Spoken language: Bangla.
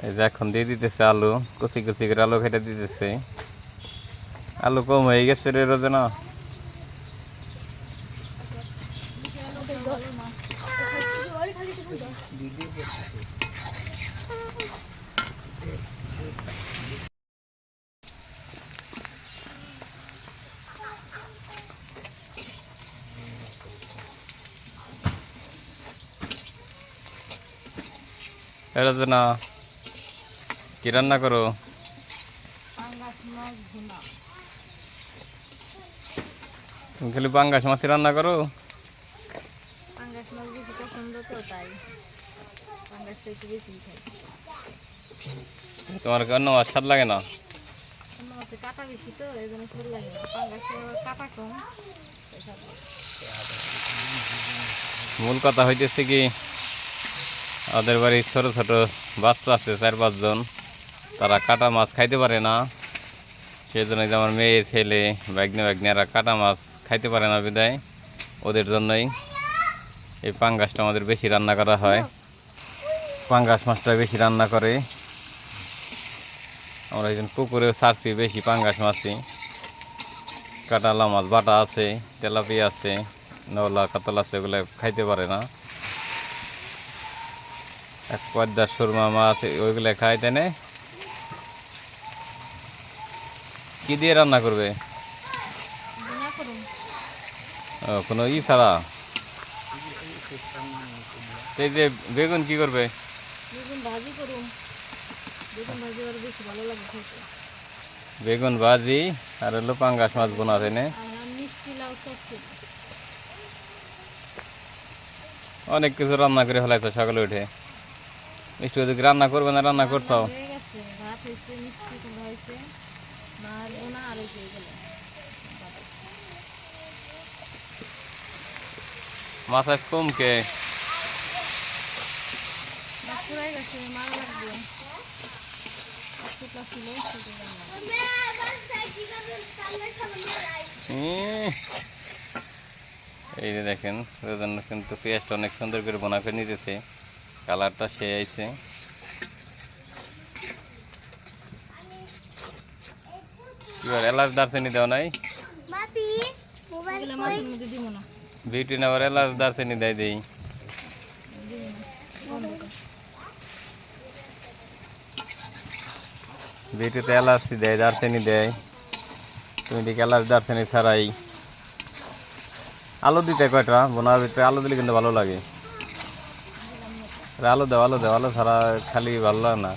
এই যে এখন দিয়ে দিতেছে আলু, কুচি কুচি করে আলু খেটে দিতেছে। আলু কম হয়ে গেছে রে রোজনা। রোজনা। কি রান্না করো? তুমি খালি পাঙ্গাস মাছ রান্না করো? তোমার কি অন্য মাছ স্বাদ লাগে না? কাটা বেশি তো এই জন্য সুর লাগে না। পাঙ্গাসে আবার কাটা কম। তাই স্বাদ লাগে। মূল কথা হইতেছে কি ওদের বাড়ির ছোট ছোট বাচ্চা আছে চার পাঁচজন। তারা কাটা মাছ খাইতে পারে না। সেই জন্য আমার মেয়ে, ছেলে বাগনে বাগনিয়ারা কাটা মাছ খাইতে পারে না বিদায়। ওদের জন্যই এই পাঙ্গাসটা আমাদের বেশি রান্না করা হয়। পাঙ্গাস মাছটা বেশি রান্না করে। আমরা একজন পুকুরে ছাড়ছি, বেশি পাঙ্গাস মাছই কাটালা মাছ, বাটা আছে তেলাপিয়া আছে, নলা, কাতল আছে ওগুলো খাইতে পারে না। এক পদ্মার সুরমা মাছ, ওইগুলো খাই তাই না কি দিয়ে রান্না করবে? কোনো ই ছাড়া? এই যে বেগুন কি করবে? বেগুন ভাজি আর হলো পাঙ্গাস মাছ বোনা তাই না অনেক কিছু রান্না করে ফেলাইছো সকালে উঠে। মিষ্টি রান্না করবে না রান্না করছ রান্না হয়ে গেছে। ভাত হয়েছে মিষ্টি হয়েছে। মার বোনা আর কম কে? পুরাই গেছে মারা লাগবে। এই যে দেখেন কিন্তু পেঁয়াজটা অনেক সুন্দর করে বোনা করে নিতেছে। কালারটা সে আইছে। এবার এলাচ দারচিনি দেওয়া নাই। না। বিউটি নেওয়ার এলাচ দারচিনি দেয় দেই। না বিউটিতে এলাচ দেয় দারচিনি দেয়। তুমি দেখি এলাচ দারচিনি ছাড়াই। আলু দিতে কয়টা বোনার ভিতরে আলু দিলে কিন্তু ভালো লাগে। আলু দাও আলু দাও আলু ছাড়া খালি ভালো লাগে না।